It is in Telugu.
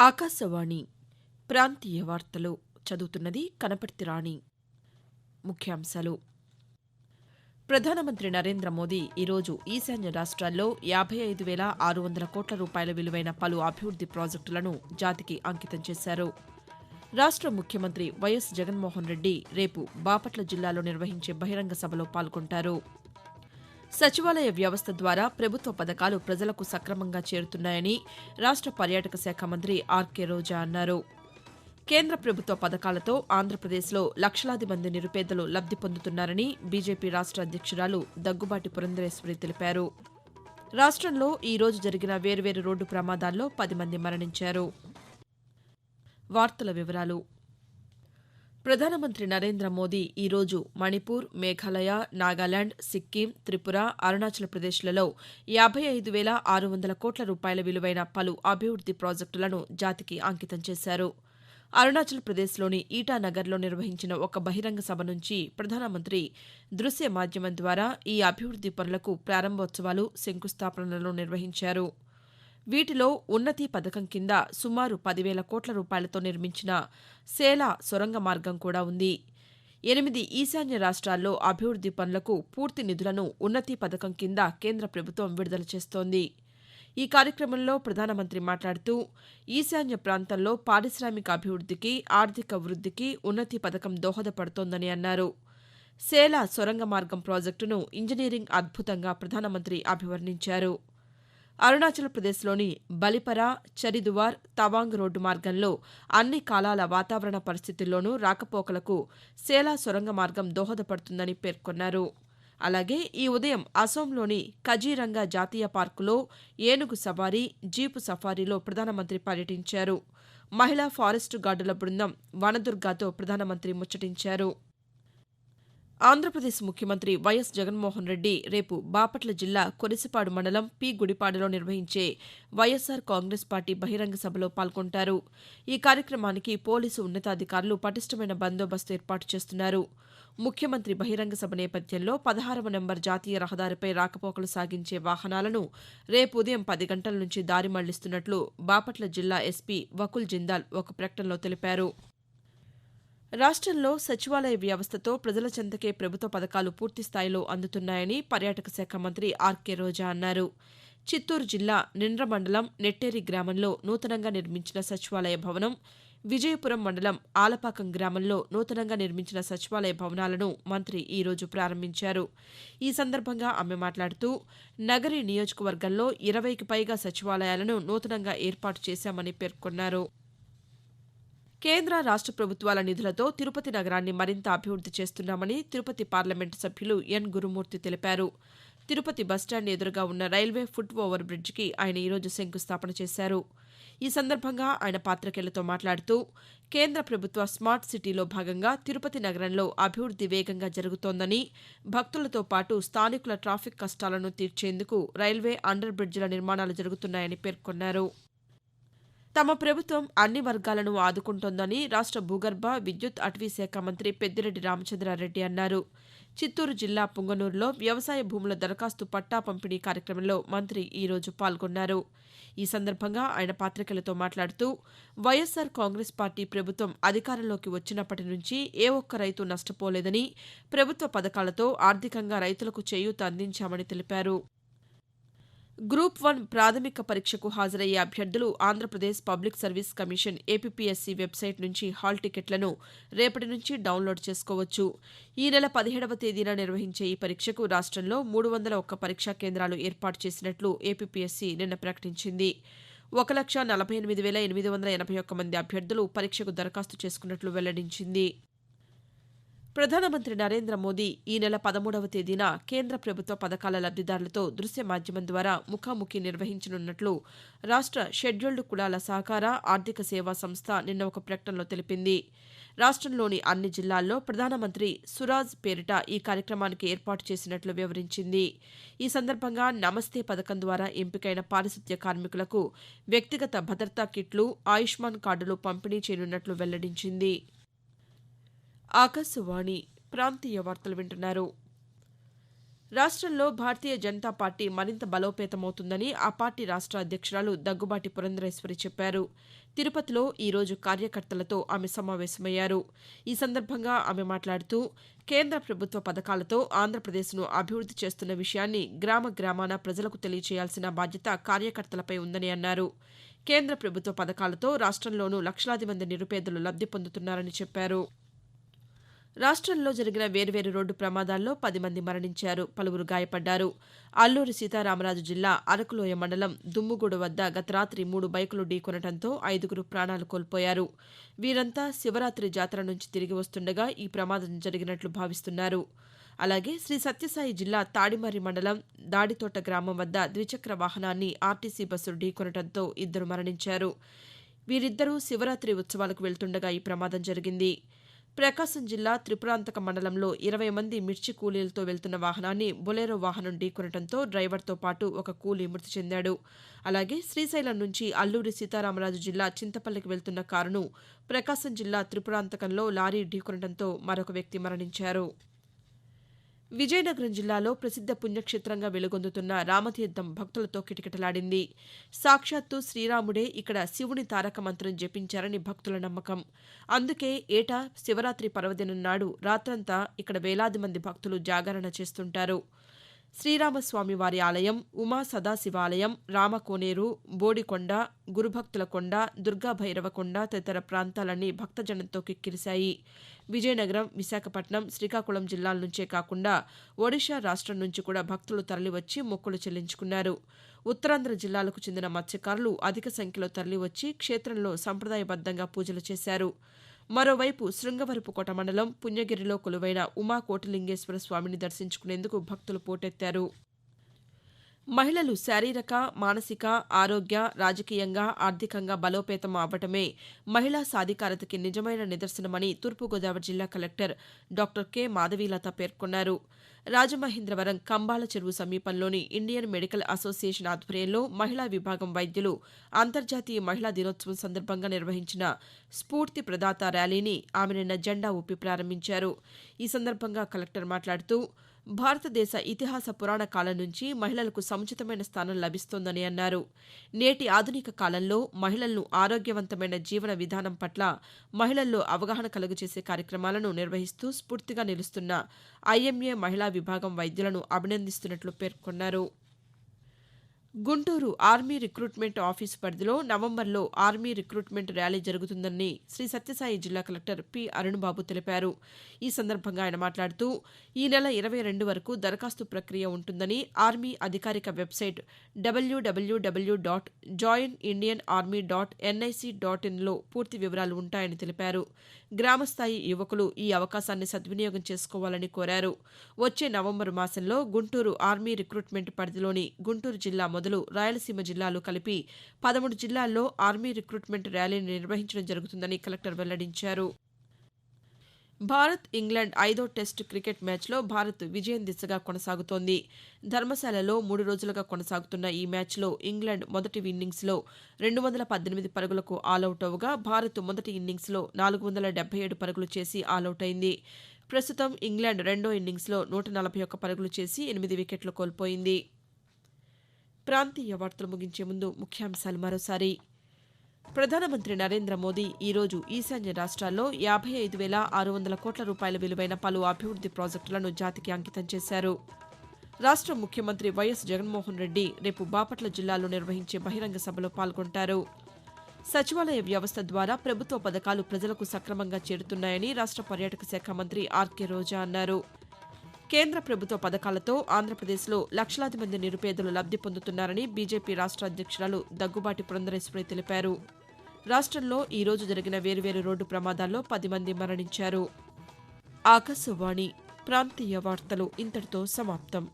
ఆకాశవాణి ప్రాంతీయ వార్తలు చదువుతున్నది కనపర్తి రాణి. ముఖ్యాంశాలు. ప్రధానమంత్రి నరేంద్ర మోదీ ఈరోజు ఈశాన్య రాష్ట్రాల్లో యాభై ఐదు వేల ఆరు వందల కోట్ల రూపాయల విలువైన పలు అభివృద్ది ప్రాజెక్టులను జాతికి అంకితం చేశారు. రాష్ట్ర ముఖ్యమంత్రి వైఎస్ జగన్మోహన్ రెడ్డి రేపు బాపట్ల జిల్లాలో నిర్వహించే బహిరంగ సభలో పాల్గొంటారు. సచివాలయ వ్యవస్థ ద్వారా ప్రభుత్వ పథకాలు ప్రజలకు సక్రమంగా చేరుతున్నాయని రాష్ట్ర పర్యాటక శాఖ మంత్రి ఆర్కే రోజా అన్నారు. కేంద్ర ప్రభుత్వ పథకాలతో ఆంధ్రప్రదేశ్లో లక్షలాది మంది నిరుపేదలు లబ్ది పొందుతున్నారని బీజేపీ రాష్ట్ర అధ్యక్షురాలు దగ్గుబాటి పురంధరేశ్వరి తెలిపారు. రాష్ట్రంలో ఈ రోజు జరిగిన వేర్వేరు రోడ్డు ప్రమాదాల్లో పది మంది మరణించారు. వార్తల వివరాలు ప్రధానమంత్రి నరేంద్ర మోదీ ఈరోజు మణిపూర్ మేఘాలయ నాగాలాండ్ సిక్కిం త్రిపుర అరుణాచల్ ప్రదేశ్లలో యాభై ఐదు వేల ఆరు వందల కోట్ల రూపాయల విలువైన పలు అభివృద్ది ప్రాజెక్టులను జాతికి అంకితం చేశారు. అరుణాచల్ ప్రదేశ్లోని ఈటానగర్లో నిర్వహించిన ఒక బహిరంగ సభ నుంచి ప్రధానమంత్రి దృశ్య మాధ్యమం ద్వారా ఈ అభివృద్ది పనులకు ప్రారంభోత్సవాలు శంకుస్థాపనలను నిర్వహించారు. వీటిలో ఉన్నతి పథకం కింద సుమారు పదివేల కోట్ల రూపాయలతో నిర్మించిన సేలా సొరంగ మార్గం కూడా ఉంది. ఎనిమిది ఈశాన్య రాష్ట్రాల్లో అభివృద్ది పనులకు పూర్తి నిధులను ఉన్నతి పథకం కింద కేంద్ర ప్రభుత్వం విడుదల చేస్తోంది. ఈ కార్యక్రమంలో ప్రధానమంత్రి మాట్లాడుతూ ఈశాన్య ప్రాంతంలో పారిశ్రామిక అభివృద్దికి ఆర్థిక వృద్దికి ఉన్నతి పథకం దోహదపడుతోందని అన్నారు. సేలా సొరంగ మార్గం ప్రాజెక్టును ఇంజనీరింగ్ అద్భుతంగా ప్రధానమంత్రి అభివర్ణించారు. అరుణాచల్ ప్రదేశ్లోని బలిపరా చరిదువార్ తవాంగ్ రోడ్డు మార్గంలో అన్ని కాలాల వాతావరణ పరిస్థితుల్లోనూ రాకపోకలకు సేలా సొరంగ మార్గం దోహదపడుతుందని పేర్కొన్నారు. అలాగే ఈ ఉదయం అసోంలోని కజీరంగా జాతీయ పార్కులో ఏనుగు సవారీ జీపు సఫారీలో ప్రధానమంత్రి పర్యటించారు. మహిళా ఫారెస్టు గార్డుల బృందం వనదుర్గాతో ప్రధానమంత్రి ముచ్చటించారు. ఆంధ్రప్రదేశ్ ముఖ్యమంత్రి వైఎస్ జగన్మోహన్ రెడ్డి రేపు బాపట్ల జిల్లా కొరిసిపాడు మండలం పి గుడిపాడులో నిర్వహించే వైఎస్సార్ కాంగ్రెస్ పార్టీ బహిరంగ సభలో పాల్గొంటారు. ఈ కార్యక్రమానికి పోలీసు ఉన్నతాధికారులు పటిష్టమైన బందోబస్తు ఏర్పాటు చేస్తున్నారు. ముఖ్యమంత్రి బహిరంగ సభ నేపథ్యంలో పదహారవ నెంబర్ జాతీయ రహదారిపై రాకపోకలు సాగించే వాహనాలను రేపు ఉదయం పది గంటల నుంచి దారి మళ్ళిస్తున్నట్లు బాపట్ల జిల్లా ఎస్పీ వకుల్ జిందాల్ ఒక ప్రకటనలో తెలిపారు. రాష్ట్రంలో సచివాలయ వ్యవస్థతో ప్రజల చెంతకే ప్రభుత్వ పథకాలు పూర్తి స్థాయిలో అందుతున్నాయని పర్యాటక శాఖ మంత్రి ఆర్కే రోజా అన్నారు. చిత్తూరు జిల్లా నిండ్ర మండలం నెట్టేరి గ్రామంలో నూతనంగా నిర్మించిన సచివాలయ భవనం విజయపురం మండలం ఆలపాకం గ్రామంలో నూతనంగా నిర్మించిన సచివాలయ భవనాలను మంత్రి ఈ రోజు ప్రారంభించారు. ఈ సందర్భంగా ఆమె మాట్లాడుతూ నగరి నియోజకవర్గంలో ఇరవైకి పైగా సచివాలయాలను నూతనంగా ఏర్పాటు చేశామని పేర్కొన్నారు. కేంద్ర రాష్ట్ర ప్రభుత్వాల నిధులతో తిరుపతి నగరాన్ని మరింత అభివృద్ది చేస్తున్నామని తిరుపతి పార్లమెంటు సభ్యులు ఎన్. గురుమూర్తి తెలిపారు. తిరుపతి బస్టాండ్ ఎదురుగా ఉన్న రైల్వే ఫుట్ ఓవర్ బ్రిడ్జికి ఆయన ఈరోజు శంకుస్థాపన చేశారు. ఈ సందర్భంగా ఆయన పాతికేయులతో మాట్లాడుతూ కేంద్ర ప్రభుత్వ స్మార్ట్ సిటీలో భాగంగా తిరుపతి నగరంలో అభివృద్ది వేగంగా జరుగుతోందని భక్తులతో పాటు స్థానికుల ట్రాఫిక్ కష్టాలను తీర్చేందుకు రైల్వే అండర్ బ్రిడ్జిల నిర్మాణాలు జరుగుతున్నాయని పేర్కొన్నారు. తమ ప్రభుత్వం అన్ని వర్గాలను ఆదుకుంటోందని రాష్ట్ర భూగర్భ విద్యుత్ అటవీ శాఖ మంత్రి పెద్దిరెడ్డి రామచంద్రారెడ్డి అన్నారు. చిత్తూరు జిల్లా పుంగనూరులో వ్యవసాయ భూముల దరఖాస్తు పట్టా పంపిణీ కార్యక్రమంలో మంత్రి ఈరోజు పాల్గొన్నారు. ఈ సందర్భంగా ఆయన పాతికేయులతో మాట్లాడుతూ వైఎస్సార్ కాంగ్రెస్ పార్టీ ప్రభుత్వం అధికారంలోకి వచ్చినప్పటి నుంచి ఏ ఒక్క రైతు నష్టపోలేదని ప్రభుత్వ పథకాలతో ఆర్థికంగా రైతులకు చేయూత అందించామని తెలిపారు. గ్రూప్ వన్ ప్రాథమిక పరీక్షకు హాజరయ్యే అభ్యర్థులు Andhra Pradesh public service commission APPSC website నుంచి హాల్ టికెట్లను రేపటి నుంచి డౌన్లోడ్ చేసుకోవచ్చు. ఈ నెల పదిహేడవ తేదీన నిర్వహించే ఈ పరీక్షకు రాష్ట్రంలో మూడు వందల ఒక్క పరీక్షా కేంద్రాలు ఏర్పాటు చేసినట్లు ఏపీపీఎస్సీ నిన్న ప్రకటించింది. ఒక లక్ష నలభై ఎనిమిది వేల ఎనిమిది వందల ఎనభై ఒక్క మంది అభ్యర్థులు పరీక్షకు దరఖాస్తు చేసుకున్నట్లు వెల్లడించింది. ప్రధానమంత్రి నరేంద్ర మోదీ ఈ నెల పదమూడవ తేదీన కేంద్ర ప్రభుత్వ పథకాల లబ్దిదారులతో దృశ్య మాధ్యమం ద్వారా ముఖాముఖి నిర్వహించనున్నట్లు రాష్ట్ర షెడ్యూల్డ్ కులాల సహకార ఆర్థిక సేవా సంస్థ నిన్న ఒక ప్రకటనలో తెలిపింది. రాష్ట్రంలోని అన్ని జిల్లాల్లో ప్రధానమంత్రి సురాజ్ పేరిట ఈ కార్యక్రమానికి ఏర్పాటు చేసినట్లు వివరించింది. ఈ సందర్భంగా నమస్తే పథకం ద్వారా ఎంపికైన పారిశుద్ధ్య కార్మికులకు వ్యక్తిగత భద్రతా కిట్లు ఆయుష్మాన్ కార్డులు పంపిణీ చేయనున్నట్లు వెల్లడించింది. ఆకాశవాణి ప్రాంతీయ వార్తలు వింటున్నారు. రాష్ట్రంలో భారతీయ జనతా పార్టీ మరింత బలోపేతమవుతుందని ఆ పార్టీ రాష్ట్ర అధ్యక్షురాలు దగ్గుబాటి పురంధరేశ్వరి చెప్పారు. తిరుపతిలో ఈరోజు కార్యకర్తలతో ఆమె సమావేశమయ్యారు. ఈ సందర్భంగా ఆమె మాట్లాడుతూ కేంద్ర ప్రభుత్వ పథకాలతో ఆంధ్రప్రదేశ్ను అభివృద్ది చేస్తున్న విషయాన్ని గ్రామ గ్రామాన ప్రజలకు తెలియచేయాల్సిన బాధ్యత కార్యకర్తలపై ఉందని అన్నారు. కేంద్ర ప్రభుత్వ పథకాలతో రాష్ట్రంలోనూ లక్షలాది మంది నిరుపేదలు లబ్ది పొందుతున్నారని చెప్పారు. రాష్ట్రంలో జరిగిన వేర్వేరు రోడ్డు ప్రమాదాల్లో పది మంది మరణించారు పలువురు గాయపడ్డారు. అల్లూరి సీతారామరాజు జిల్లా అరకులోయ మండలం దుమ్ముగూడు వద్ద గత రాత్రి మూడు బైకులు ఢీకొనడంతో ఐదుగురు ప్రాణాలు కోల్పోయారు. వీరంతా శివరాత్రి జాతర నుంచి తిరిగి వస్తుండగా ఈ ప్రమాదం జరిగినట్లు భావిస్తున్నారు. అలాగే శ్రీ సత్యసాయి జిల్లా తాడిమర్రి మండలం దాడితోట గ్రామం వద్ద ద్విచక్ర వాహనాన్ని ఆర్టీసీ బస్సు ఢీకొనడంతో ఇద్దరు మరణించారు. వీరిద్దరూ శివరాత్రి ఉత్సవాలకు వెళ్తుండగా ఈ ప్రమాదం జరిగింది. ప్రకాశం జిల్లా త్రిపురాంతక మండలంలో ఇరవై మంది మిర్చి కూలీలతో వెళ్తున్న వాహనాన్ని బొలేరో వాహనం ఢీకొనడంతో డ్రైవర్తో పాటు ఒక కూలీ మృతి చెందాడు. అలాగే శ్రీశైలం నుంచి అల్లూరి సీతారామరాజు జిల్లా చింతపల్లికి వెళ్తున్న కారును ప్రకాశం జిల్లా త్రిపురాంతకంలో లారీ ఢీకొనడంతో మరొక వ్యక్తి మరణించారు. విజయనగరం జిల్లాలో ప్రసిద్ధ పుణ్యక్షేత్రంగా వెలుగొందుతున్న రామతీర్థం భక్తులతో కిటకిటలాడింది. సాక్షాత్తు శ్రీరాముడే ఇక్కడ శివుని తారక మంత్రం జపించారని భక్తుల నమ్మకం. అందుకే ఏటా శివరాత్రి పర్వదినం నాడు రాత్రంతా ఇక్కడ వేలాది మంది భక్తులు జాగరణ చేస్తుంటారు. శ్రీరామస్వామి వారి ఆలయం ఉమా సదాశివాలయం రామకోనేరు బోడికొండ గురుభక్తుల కొండ దుర్గాభైరవకొండ కొండ తదితర ప్రాంతాలన్నీ భక్తజనంతో కిక్కిరిశాయి. విజయనగరం విశాఖపట్నం శ్రీకాకుళం జిల్లాల నుంచే కాకుండా ఒడిషా రాష్ట్రం నుంచి కూడా భక్తులు తరలివచ్చి మొక్కులు చెల్లించుకున్నారు. ఉత్తరాంధ్ర జిల్లాలకు చెందిన మత్స్యకారులు అధిక సంఖ్యలో తరలివచ్చి క్షేత్రంలో సంప్రదాయబద్దంగా పూజలు చేశారు. మరోవైపు శృంగవరపుకోట మండలం పుణ్యగిరిలో కొలువైన ఉమా కోటిలింగేశ్వర స్వామిని దర్శించుకునేందుకు భక్తులు పోటెత్తారు. మహిళలు శారీరక మానసిక ఆరోగ్య రాజకీయంగా ఆర్థికంగా బలోపేతం అవ్వటమే మహిళా సాధికారతకి నిజమైన నిదర్శనమని తూర్పుగోదావరి జిల్లా కలెక్టర్ డాక్టర్ కె. మాధవీలత పేర్కొన్నారు. రాజమహేంద్రవరం కంబాల చెరువు సమీపంలోని ఇండియన్ మెడికల్ అసోసియేషన్ ఆధ్వర్యంలో మహిళా విభాగం వైద్యులు అంతర్జాతీయ మహిళా దినోత్సవం సందర్భంగా నిర్వహించిన స్ఫూర్తి ప్రదాత ర్యాలీని ఆమె నిన్న జెండా ఊపి ప్రారంభించారు. ఈ సందర్భంగా కలెక్టర్ మాట్లాడుతూ భారతదేశ ఇతిహాస పురాణ కాలం నుంచి మహిళలకు సముచితమైన స్థానం లభిస్తోందని అన్నారు. నేటి ఆధునిక కాలంలో మహిళలను ఆరోగ్యవంతమైన జీవన విధానం పట్ల మహిళల్లో అవగాహన కలుగజేసే కార్యక్రమాలను నిర్వహిస్తూ స్ఫూర్తిగా నిలుస్తున్న ఐఎంఏ మహిళా విభాగం వైద్యులను అభినందిస్తున్నట్లు పేర్కొన్నారు. గుంటూరు ఆర్మీ రిక్రూట్మెంట్ ఆఫీసు పరిధిలో నవంబర్లో ఆర్మీ రిక్రూట్మెంట్ ర్యాలీ జరుగుతుందని శ్రీ సత్యసాయి జిల్లా కలెక్టర్ పి అరుణ్బాబు తెలిపారు. ఈ సందర్భంగా ఆయన మాట్లాడుతూ ఈ నెల ఇరవై రెండు వరకు దరఖాస్తు ప్రక్రియ ఉంటుందని ఆర్మీ అధికారిక వెబ్సైట్ డబ్ల్యూడబ్ల్యూడబ్ల్యూ dot join Indian army dot NIC dot ఇన్లో పూర్తి వివరాలు ఉంటాయని తెలిపారు గ్రామస్థాయి యువకులు ఈ అవకాశాన్ని సద్వినియోగం చేసుకోవాలని కోరారు. వచ్చే నవంబరు మాసంలో గుంటూరు ఆర్మీ రిక్రూట్మెంట్ పరిధిలోని గుంటూరు జిల్లా మొదలు రాయలసీమ జిల్లాలు కలిపి పదమూడు జిల్లాల్లో ఆర్మీ రిక్రూట్మెంట్ ర్యాలీని నిర్వహించడం జరుగుతుందని కలెక్టర్ వెల్లడించారు. భారత్ ఇంగ్లాండ్ ఐదో టెస్టు క్రికెట్ మ్యాచ్లో భారత్ విజయం దిశగా కొనసాగుతోంది. ధర్మశాలలో మూడు రోజులుగా కొనసాగుతున్న ఈ మ్యాచ్లో ఇంగ్లాండ్ మొదటి ఇన్నింగ్స్లో రెండు వందల పద్దెనిమిది పరుగులకు ఆలౌట్ అవగా భారత్ మొదటి ఇన్నింగ్స్లో నాలుగు వందల డెబ్బై ఏడు పరుగులు చేసి ఆలౌట్ అయింది. ప్రస్తుతం ఇంగ్లాండ్ రెండో ఇన్నింగ్స్లో నూట నలభై ఒక్క పరుగులు చేసి ఎనిమిది వికెట్లు కోల్పోయింది. ప్రాంతీయ వార్తలు ముగించే ముందు ముఖ్యాంశాలు మరోసారి. ప్రధానమంత్రి నరేంద్ర మోదీ ఈరోజు ఈశాన్య రాష్ట్రాల్లో యాభై ఐదు వేల ఆరు వందల కోట్ల రూపాయల విలువైన పలు అభివృద్ది ప్రాజెక్టులను జాతికి అంకితం చేశారు. రాష్ట్ర ముఖ్యమంత్రి వైఎస్ జగన్మోహన్ రెడ్డి రేపు బాపట్ల జిల్లాలో నిర్వహించే బహిరంగ సభలో పాల్గొంటారు. సచివాలయ వ్యవస్థ ద్వారా ప్రభుత్వ పథకాలు ప్రజలకు సక్రమంగా చేరుతున్నాయని రాష్ట్ర పర్యాటక శాఖ మంత్రి ఆర్కే రోజా అన్నారు. కేంద్ర ప్రభుత్వ పథకాలతో ఆంధ్రప్రదేశ్లో లక్షలాది మంది నిరుపేదలు లబ్ది పొందుతున్నారని బీజేపీ రాష్ట్ర అధ్యక్షురాలు దగ్గుబాటి పురంధరేశ్వరి తెలిపారు. రాష్ట్రంలో ఈ రోజు జరిగిన వేరువేరు రోడ్డు ప్రమాదాల్లో పది మంది మరణించారు. ఆకాశవాణి ప్రాంతీయ వార్తలు ఇంతటితో సమాప్తం.